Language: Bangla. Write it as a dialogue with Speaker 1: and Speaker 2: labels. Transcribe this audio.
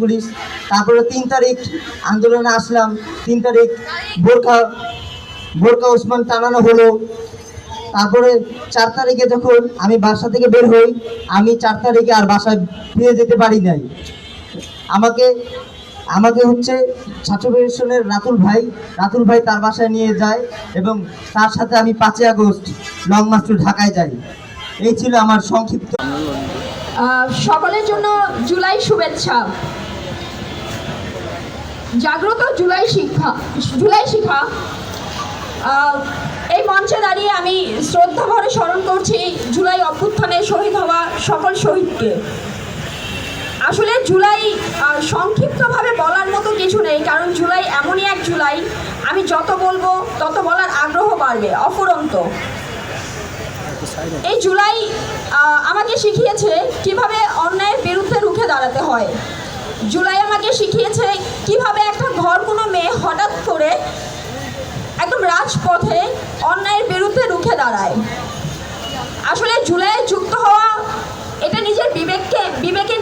Speaker 1: পুলিশ। তারপরে তিন তারিখ আন্দোলনে আসলাম। তিন তারিখ বোরখা বোরখা ওসমান টানানো হলো। তারপরে চার তারিখে যখন আমি বাসা থেকে বের হই, আমি চার তারিখে আর বাসায় ফিরে যেতে পারি নাই। আমাকে আমাকে হচ্ছে ছাত্র ফেডারেশনের রাতুল ভাই রাতুল ভাই তার বাসায় নিয়ে যায় এবং তার সাথে আমি পাঁচই আগস্ট লং মার্চ ঢাকায় যাই। এই ছিল আমার সংক্ষিপ্ত
Speaker 2: সকলের জন্য জুলাই শুভেচ্ছা। জাগ্রত জুলাই শিক্ষা জুলাই আহ, এই মঞ্চে দাঁড়িয়ে আমি শ্রদ্ধা ভরে স্মরণ করছি জুলাই অভ্যুত্থানে শহীদ হওয়া সকল শহীদকে। আসলে জুলাই সংক্ষিপ্তভাবে বলার মতো কিছু নেই কারণ জুলাই এমনই এক জুলাই। আমি যত বলব তত বলার আগ্রহ বাড়বে অফুরন্ত। এই জুলাই আমাকে শিখিয়েছে কীভাবে জুলাই আমাকে শিখিয়েছে কীভাবে একটা ঘর কোনো মেয়ে হঠাৎ করে একদম রাজপথে অন্যায়ের বিরুদ্ধে রুখে দাঁড়ায়। আসলে জুলাইয়ে যুক্ত হওয়া, এটা নিজের বিবেককে, বিবেকে